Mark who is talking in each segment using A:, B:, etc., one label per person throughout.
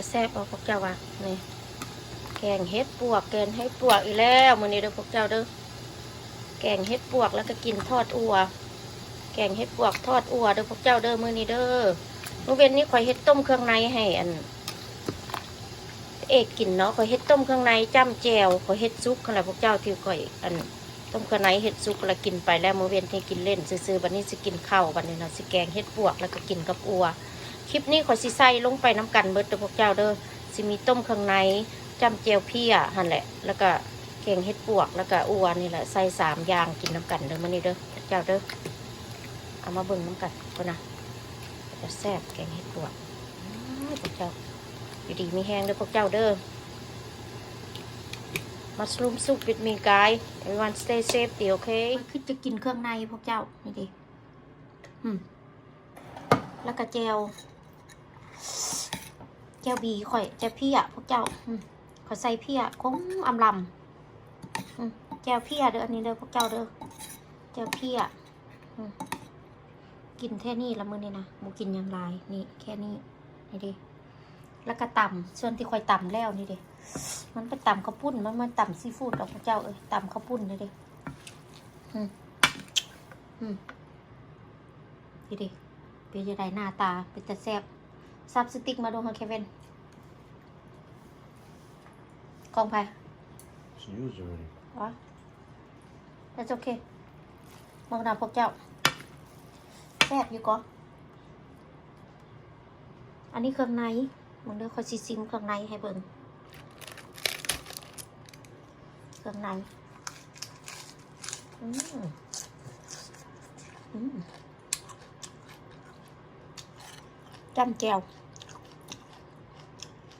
A: จะแซ่บเอาพวกเจ้าว่ะนี่แกงเห็ดปวกแกงเห็ดปวกอีกแล้วมื้อนี้เด้อพวกเจ้าเด้อแกงเห็ดปวกแล้วก็กินทอดอัว แกงเห็ดปวกทอดอัวเด้อพวกเจ้าเด้อมื้อนี้เด้อมื้อเว้นนี้ข่อยเฮ็ดต้มเครื่องในให้อันเอกกินเนาะข่อยเฮ็ดต้มเครื่องในจ้ำแจวข่อยเฮ็ดซุปขนาดพวกเจ้าที่ข่อยอันต้มเครื่องในเฮ็ดซุปแล้วกินไปแล้วมื้อเว้นที่กินเล่น ซื่อๆบัดนี้สิกินข้าวบัดนี้นะสิแกงเฮ็ดปวกแล้วก็กินกับอัว คลิปนี้ขอสิใส่ลงไปน้ำกันเบิดเด้อพวกเจ้าเด้อสิมีต้มเครื่องในจำแจวเพี้ยหั่นแหละ แล้วก็แกงเฮ็ดปวก แล้วก็อัวนี่แหละใส่สามอย่างกินน้ำกันเด้อมื้อนี้เด้อพวกเจ้าเด้อเอามาเบิ่งน้ำกันก่อนนะจะแซ่บแกงเฮ็ดปวกพวกเจ้าอยู่ดีมีแห้งเด้อพวกเจ้าเด้อมัสลูมซุปวิดมีกาย everyone stay safety okay คือจะกินเครื่องในพวกเจ้านี่ดิแล้วก็แจว แจวบีข่อยแจวเพี่อะพวกเจ้าขอยใส่พี่อะคงอำลำอืมแจวพี่อะเด้ออันนี้เด้อพวกเจ้าเด้อแจวพี่อะกินแค่นี้ละมือนี่นะมูกินยังไรนี่แค่นี้นี่ดิแล้วก็ต่ำส่วนที่ข่อยต่ำแล้วนี่ดิมันไปตำข้าวปุ้น มันมาตำซีฟู้ดเอาพระเจ้าเอ้ยตำข้าวปุ้นเลยดิอืมอืมดีดิเป็นจะได้หน้าตาเป็นตาแซ่บ ซับสติ๊กมาดูค่ะเควินของไผ่
B: She used already.
A: วะ that's okay มองดำพวกเจ้าแซ่บอยู่ก่อนอันนี้เครื่องในมึงเด้อคอยซิซิมเครื่องในให้เบิ่งเครื่องในอืมอืม จ้ำแก้ว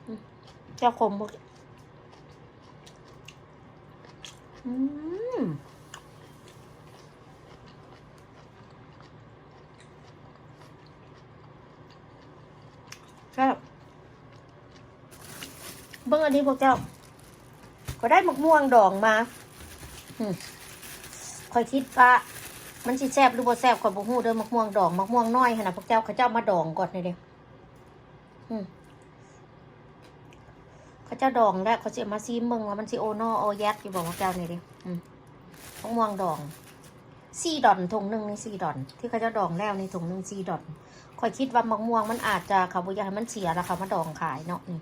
A: อืมแก้วขมหมดอืมแซ่บเบิ่งอันนี้พวกเจ้า ก็ได้มะม่วงดองมาอืมคอยคิดว่า มันสิแซ่บหรือบ่แซ่บข่อยบ่ฮู้เด้อมะม่วงดองมะม่วงน้อยหั่นน่ะพวกเจ้าเขาเจ้ามาดองก่อนนี่เด้อืมเขาเจ้าดองแล้วเขาสิมาซีมเบิ่งว่ามันสิโอนอโอแยกอยู่บ่พวกเจ้านี่เด้อืมมะม่วงดองสี่ดอนถุงหนึ่งในี่สี่ดอน ที่เขาเจ้าดองแล้วในถุงหนึ่งสี่ดอนข่อยคิดว่ามะม่วงมันอาจจะเขาบ่อยากให้มันเสียแล้วเขามาดองขายเนาะนี่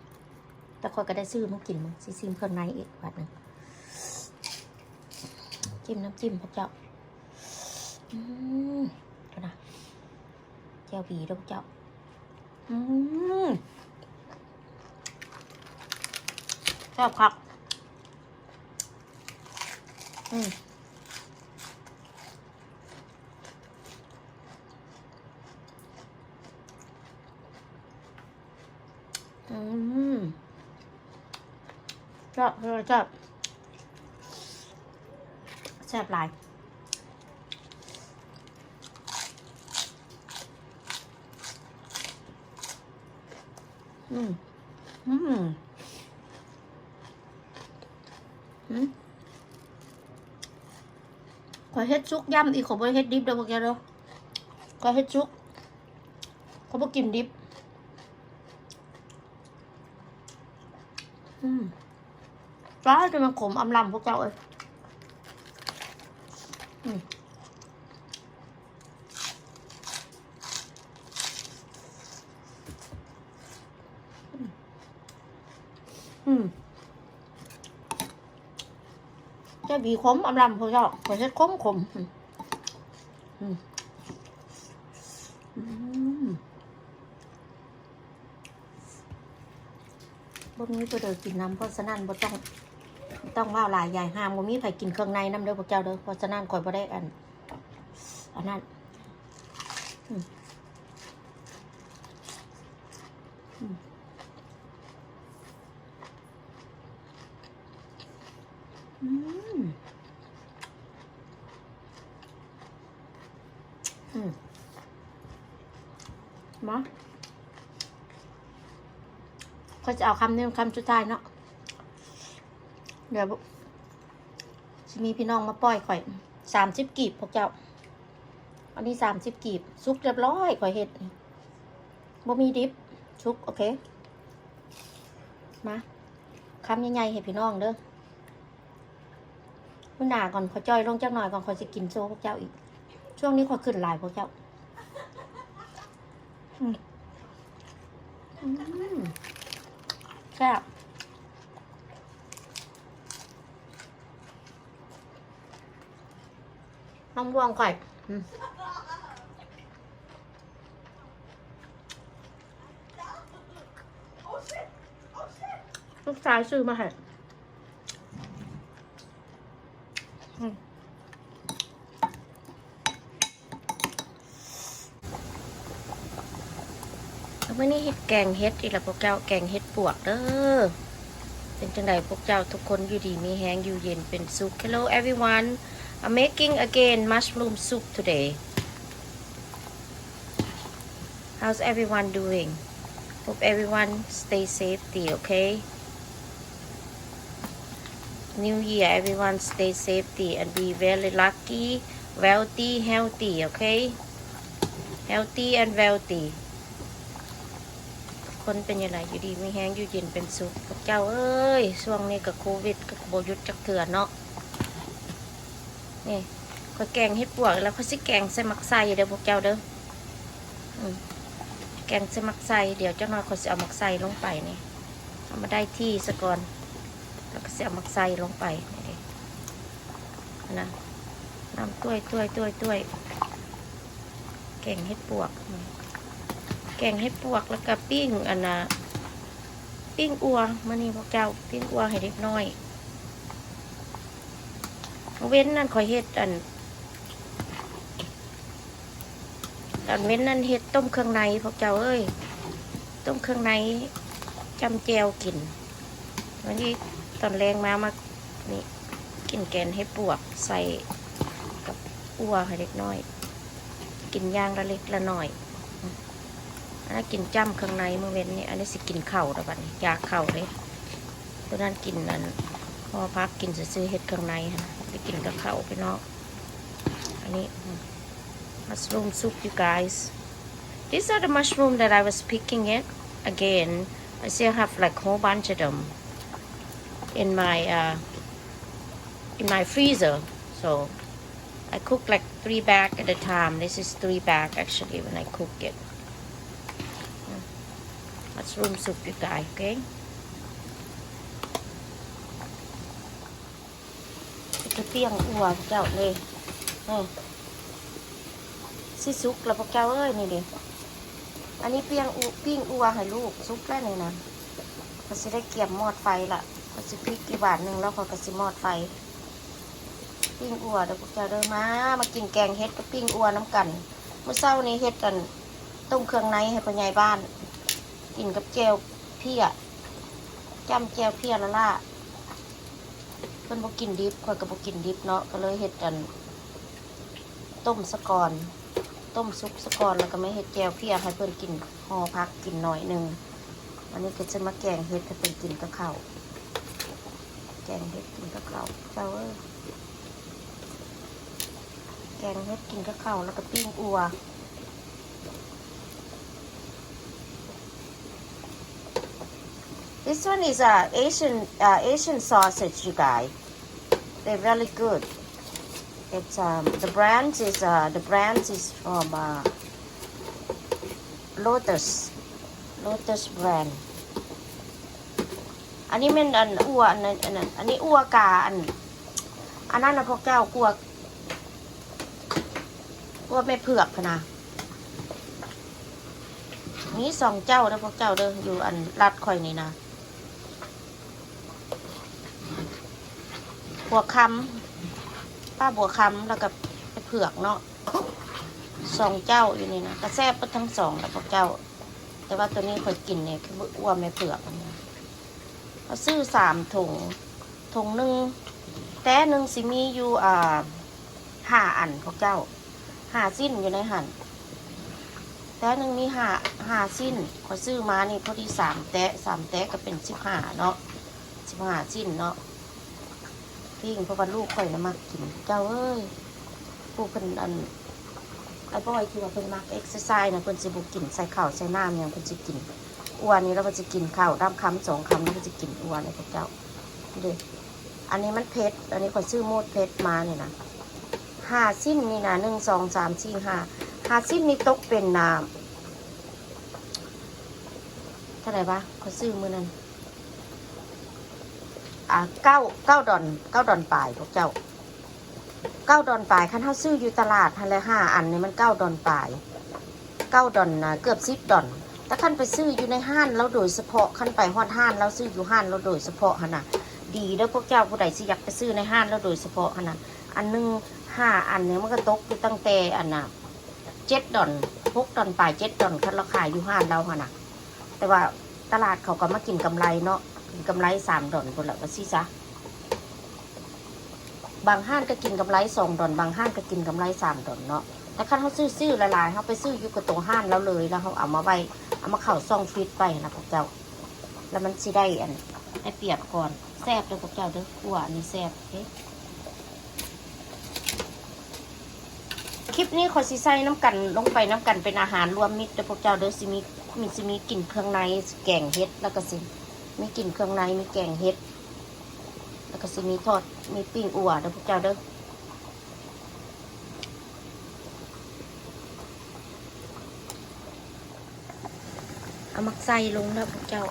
A: แต่คอยก็ได้ซื้อมากินมั้งซิซิมเครื่องในอีกบาทหนึ่งจิ้มน้ำจิ้มพระเจ้า อืมเดี๋ยวนะแก้วบีด้วยพระเจ้า อืมชอบครับอืมอืมชอบชอบชอบแซ่บหลาย อืม อืม อืมขอเฮ็ดซุกย่ำอีกขอบ่เฮ็ดดิบเด้อพวกแกเด้อขอเฮ็ดซุกเขาบ่กินดิบ อืมร้าจนมันขมอำลำพวกเจ้าเอ้ย อืมจะบีขมอำลำพวกเจ้าขอเช็ดขมขมอืมอืมมบ่มีตัวเดินกินน้ำเพราะฉะนั้นบ่ต้องต้องว่าหลายใหญ่ห้ามบ่มีไผกินเครื่องในน้ำเด้อพวกเจ้าเด้อเพราะฉะนั้นข่อยบ่ได้อันอันนั้นอืมอืม อืมอืมมาก็จะเอาคำนี้คำสุดท้ายเนาะ เดี๋ยวจะมีพี่น้องมาปล่อยข่อยสามสิบกีบพวกเจ้า อันนี้สามสิบกีบ ซุกเรียบร้อยข่อยเห็ดบ่มีดิบซุก โอเค มาคำใหญ่ๆให้พี่น้องเด้อ มื่อหนาก่อนขอจอยลงจักหน่อยก่อนขอจะกินโซ่พวกเจ้าอีก ช่วงนี้ขอขึ้นหลายพวกเจ้าแซ่บน้ำวงไข่ลูกชายซื้อมาให้ อืมวันนี้เห็ดแกงเห็ดอีกแล้วพวกเจ้าแกงเห็ดปวกเด้อเป็นจังไดพวกเจ้าทุกคนอยู่ดีมีแห้งอยู่เย็นเป็นสุข Hello everyone I'm making again mushroom soup today How's everyone doing Hope everyone stay safety okay New year everyone stay safety and be very lucky wealthy healthy okay healthy and wealthy คนเป็นยังไงอยู่ดีไม่แห้งอยู่เย็นเป็นสุขพวกเจ้าเอ้ยช่วงนี้กับโควิดกับโบยุดจักเถื่อเนาะนี่ก็แกงเฮ็ดปวกแล้วเขาสิแกงใส่มักไส้เด้อพวกเจ้าเด้อแกงใส่มักไส้เดี๋ยวเจ้าน้อยเขาสิเอามักไส้ลงไปนี่เอามาได้ที่ซะก่อน แล้วก็สิเอามักไส้ลงไปนี่นะน้ำต้วยต้วยต้วยต้วยแกงเฮ็ดปวก แกงเห็ดปวกแล้วก็ปิ้งอันน่ะปิ้งอัวมานี่พวกเจ้าปิ้งอัวให้เด็กน้อย เว้นนั่นคอยเห็ดอันอันเว้นนั่นเห็ดต้มเครื่องในพวกเจ้าเอ้ย ต้มเครื่องในจำแจวกินวันนี้ ตอนแรงมามานี่กินแกงเห็ดปวกใส่กับอัวให้เด็กน้อย กินย่างละเล็กละหน่อยอันนั้นกินจ้ำเครื่องในเมื่อเว้นนี่อันนี้สิกินเข่าวแล้วบัดอยากเข่าเลยตัวนั้นกินนั่นพอพักกินซื้อเห็ดเครื่องในหั่นนะไปกินกับเข่าไปนอกอันนี้มัสรูมซุป you guys these are the mushroom that I was picking it again I still have like whole bunch of them in my uh, in my freezer so I cook like three bag at a time this is three bag actually when I cook it mushroom soup you guys okay จะเตี้ยงอัวเจ้าเลยนี่สิซุกแล้วพวกเจ้าเอ้ยนี่ดิอันนี้เปียงอูปิ้งอัวให้ลูกซุกแล้วนี่นะก็สิได้เกี่ยมหมอดไฟละ ก็สิพริกกี่บาทหนึ่งแล้วก็ก็สิหมอดไฟ ปิ้งอัวเดี๋ยวพวกเจ้าเดินมา มากินแกงเฮ็ดกับปิ้งอัวน้ำกัน เมื่อเช้านี้เฮ็ดกัน ต้มเครื่องในให้พ่อใหญ่บ้าน กินกับแจวเพี้ยจำแจวเพี้ยละล่ะเพิ่นบ่กินดิบข่อยก็บ่กินดิบเนาะก็เลยเฮ็ดกัน ต้มสะกอนต้มซุปสะกอนแล้วก็ไม่เฮ็ดแจวเพี้ยให้เพิ่นกินห่อพักกินหน่อยหนึ่งวันนี้ก็จะมาแกงเฮ็ดให้เพิ่นกินกับข้าว แกงเฮ็ดกินกับข้าวเจ้าเอ้ยแกงเฮ็ดกินกับข้าวแล้วก็ปิ้งอัว This one is a Asian uh, Asian sausage, you guys. They're really good. It's um the brand is uh the brand is from uh, Lotus Lotus brand. อันนี้มันอันอ้วอันนั้นอันนั้นอันนี้อ้วกาอัน อันนั้นนะพวกเจ้ากลัวกลัวไม่เผือกพนะนี่สองเจ้านะพวกเจ้าเด้ออยู่อันรัดข่อยนี่นะบัวคำป้าบัวคำแล้วก็ไเผือกเนาะสองเจ้าอยู่นี่นะกระแซบเปิดทั้งสองแล้วพวกเจ้า แต่ว่าตัวนี้เคยกินเนี่ยคืออ้วไม่เผือกอันนี้ เขาซื้อสามถุงถุงหนึ่งแต่หนึ่งสิมีอยู่อ่าห้าอันพวกเจ้าห้าสิ้นอยู่ในหันแต่หนึ่งมีห้าห้าสิ้นเขาซื้อมานี่พอดีสามแตะสามแตะก็เป็นสิบห้าเนาะสิบห้าสิ้นเนาะปิ้งเพราะว่าลูกข่อยนะมักกินเจ้าเอ้ยผู้เพิ่นอันไอ้บอยที่ว่าเพิ่นมักเอ็กซ์ไซส์นะเพิ่นสิบ่กินใส่ข้าวใส่น้ำหยังเพิ่นสิกิน อ้วนนี้เราก็จะกินข้าวด้ามคำสองคำเราก็จะกินอ้วนเลยพวกเจ้าเด็อันนี้มันเพชรอันนี้คนซื้อมูดเพชรมาเนี่ยนะห้าสิ้นนี่นะหนึ่งสองสามสี่ห้าห้าสิ้นนี่ตกเป็นน้ำเท่าไหร่ปะเขาซื้อมือนั้นอ่าเก้าเก้าดอนเก้าดอนปลายพวกเจ้าเก้าดอนปลายคันเท่าซื้ออยู่ตลาดทันเลยห้าอันนี่มันเก้าดอนปลายเก้าดอนนะเกือบสิบดอน ถ้าขั้นไปซื้ออยู่ในห้านแล้วโดยเฉพาะขั้นไปฮอดห้านแล้วซื้ออยู่ห้านแล้วโดยเฉพาะหนนะดีเด้อพวกเจ้าผู้ใดสิอยากไปซื้อในห้านแล้วโดยเฉพาะหนนะอันหนึงห้าอันเนี่ยมันก็ตกอยู่ตั้งแต่อันน่ะเจ็ดดอนหกดอนปลายเจ็ดดอนคันเราขายอยู่ห้านเราหนนะแต่ว่าตลาดเขาก็มากินกำไรเนาะกินกำไรสามดอนคนละว่าสิซะบางห้านก็กินกำไรสองดอนบางห้านก็กินกำไรสามดอนเนาะแต่คันเขาซื้อซื้อละลายเขาไปซื้ออยู่กับตัวห้านแล้วเลยแล้วเขาเอามาไว้ เอามาเข่าซองฟิตไปนะพวกเจ้า แล้วมันสิได้อันได้เปียบก่อนแซ่บเลยพวกเจ้าเด้อขั่วอันนี้แซ่บเอ๊ะคลิปนี้ขอสิใส่น้ำกันลงไปน้ำกันเป็นอาหารรวมมิตรเด้อพวกเจ้าเด้อสิมีมีสิมีกลิ่นเครื่องในแกงเฮ็ดแล้วก็สิมีกลิ่นเครื่องในมีแกงเฮ็ดแล้วก็สิมีทอดมีปิ้งอั่วเด้อพวกเจ้าเด้อ เอามักใส่ลงแล้วพวกเจ้า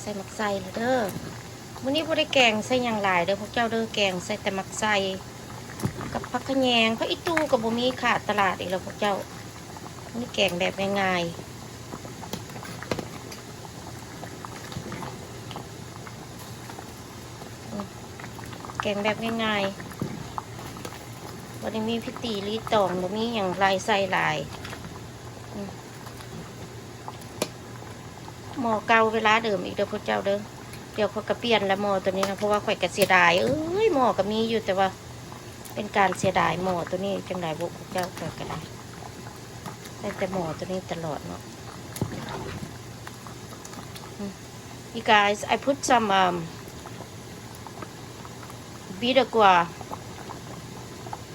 A: ใส่มักใส่เลยเด้อวันนี้พวกได้แกงใส่อย่างหลายเด้อพวกเจ้าเด้อแกงใส่แต่มักใส่กับผักขะแยงผักอีตูกับบุมีขาดตลาดอีกแล้วพวกเจ้าวันนี่แกงแบบง่ายๆแกงแบบง่ายๆวันนี้มีพิตีรีตองบุมีอย่างไรใส่หลาย หมอเก่าเวลาเดิมอีกเด้อพระเจ้าเด้อเดี๋ยวเขาก็เปลี่ยนแล้วหมอตัวนี้นะเพราะว่าข่อยก็เสียดายเอ้ยหมอก็มีอยู่แต่ว่า เป็นการเสียดายหมอตัวนี้จังไดบุพระเจ้าข่อยก็ได้ได้แต่หมอตัวนี้ตลอดเนาะ You guys I put some um bittergua.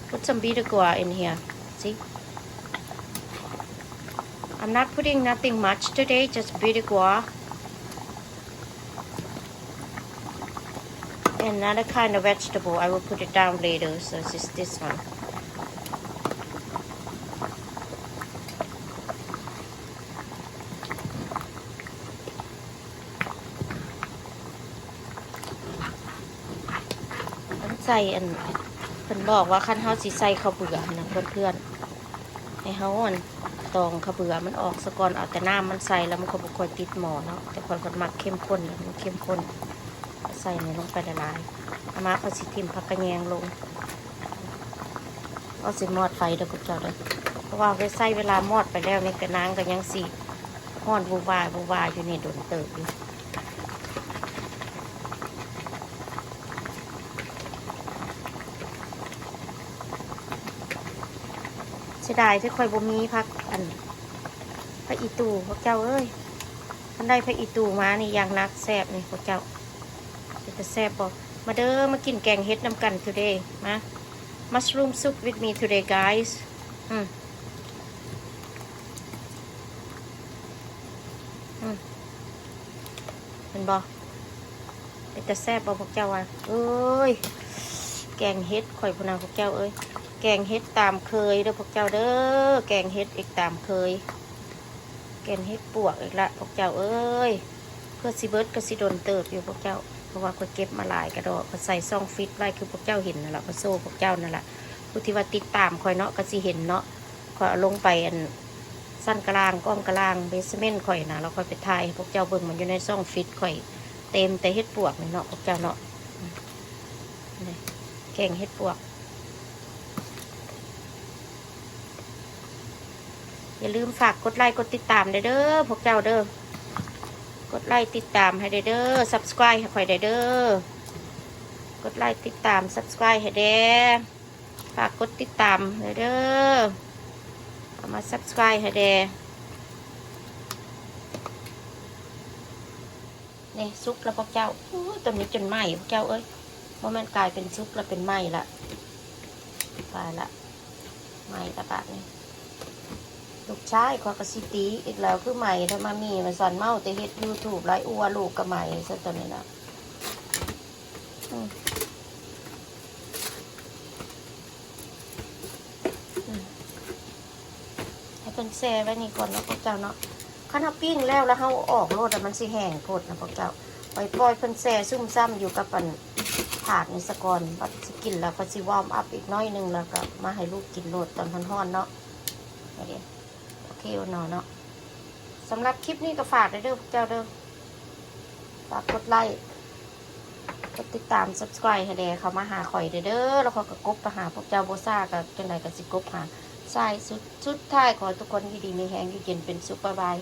A: put some bittergua in here see I'm not putting nothing much today, just bitter guava. Another kind of vegetable, I will put it down later, so it's just this one. I'm ใส่อันเพิ่นบอกว่าคันเฮาสิใส่ข้าวเบื่อนะเพื่อนๆให้เฮาอัน ตองข้าเบือมันออกสะก่อนเอาแต่น้ำมันใส่แล้วมันก็บ่ค่อยติดหมอเนาะแต่คนคนมักเข้มข้นมันเข้มข้นใส่ในลงไปละลายเอามาเอาสิทิมผักกระแยงลงเอาสิมอดไฟเด้อพวกเจ้าเด้อเพราะว่าไปใส่เวลามอดไปแล้วนี่กระนางก็ยังสีห้อนบูบายบูบายอยู่นี่โดนเติบอยู่ เสียดายที่คอยบ่มีพักอันพระอีตูพวกเจ้าเอ้ยท่านได้พระอีตูมานี่อย่างนักแซบนี่พวกเจ้าจะแซบบอกมาเด้อมากินแกงเฮ็ดน้ำกัน today มา mushroom soup with me today guys อืมอืมเป็นบอเป็นแต่แซบบอกพวกเจ้าว่าเอ้ย แกงเฮ็ดข่อยพนาพวกเจ้าเอ้ยแกงเฮ็ดตามเคยเด้อพวกเจ้าเด้อแกงเฮ็ดอีกตามเคย แกงเฮ็ดปวกอีกละพวกเจ้าเอ้ยเพื่อสิเบิร์ดก็สิโดนเติบอยู่พวกเจ้าเพราะว่าก็เก็บมาหลายกระดอกก็ใส่ซองฟิตไว้คือพวกเจ้าเห็นนั่นแหละก็โซ่พวกเจ้านั่นแหละผู้ที่ว่าติดตามคอยเนาะก็สิเห็นเนาะคอยลงไปอันสั้นกลางก้อมกลางเบสเมนต์ข่อยนะเราค่อยไปถ่ายพวกเจ้าเบิ่งมันอยู่ในซองฟิตข่อย เต็มแต่เฮ็ดปวกนี่เนาะพวกเจ้าเนาะ แกงเฮ็ดปวก อย่าลืมฝากกดไลค์กดติดตามเด้อเด้อพวกเจ้าเด้อกดไลค์ติดตามให้เด้อเด้อ subscribe ให้ข่อยเด้อเด้อกดไลค์ติดตาม subscribe ให้เด้อฝากกดติดตามเด้อเด้อเอามา subscribe ให้เด้อนี่ซุกแล้วพวกเจ้าตัวนี้จนไหมพวกเจ้าเอ้ย ราะมันกลายเป็นซุกแล้วเป็นไหมละตายละไหม้ละบาดนี่ลูกชายขอยกสิตีอีกแล้วคือใหม่ถ้ามามีมันสันเมาแต่เฮ็ดยูทูบไรอัวลูกกับใหม่ซะตัวนี้นะให้เป็นแซ่ไว้นี่ก่อนนะพวกเจ้าเนาะข้าเอาปิ้งแล้วแล้วเขาออกโลดแล้วมันสิแห้งโพดนะพวกเจ้า ปล่อยปล่อยเพิ่นแซ่ซุ่มซ้ำอยู่กับปัน ถาดนี่สะก่อนบัดสิกินแล้วก็สิวอร์มอัพอีกน้อยหนึงแล้วก็มาให้ลูกกินโหลดตอนร้อนๆเนาะโอเคโอเคเอนาะเนาะสำหรับคลิปนี้ก็ฝากด้เด้อพวกเจ้าเด้อฝากกดไลค์กดติดตาม subscribe ให้แด่เขามาหาข่อยเด้อเด้อแล้วเขาก็กบไปหาพวกเจ้าโบซ่ากับจังไดก็สิกบหาใช่สุดสุดท้ายขอทุกคนอยู่ดีมีแหงอยู่เย็นเป็นสุขบายบาย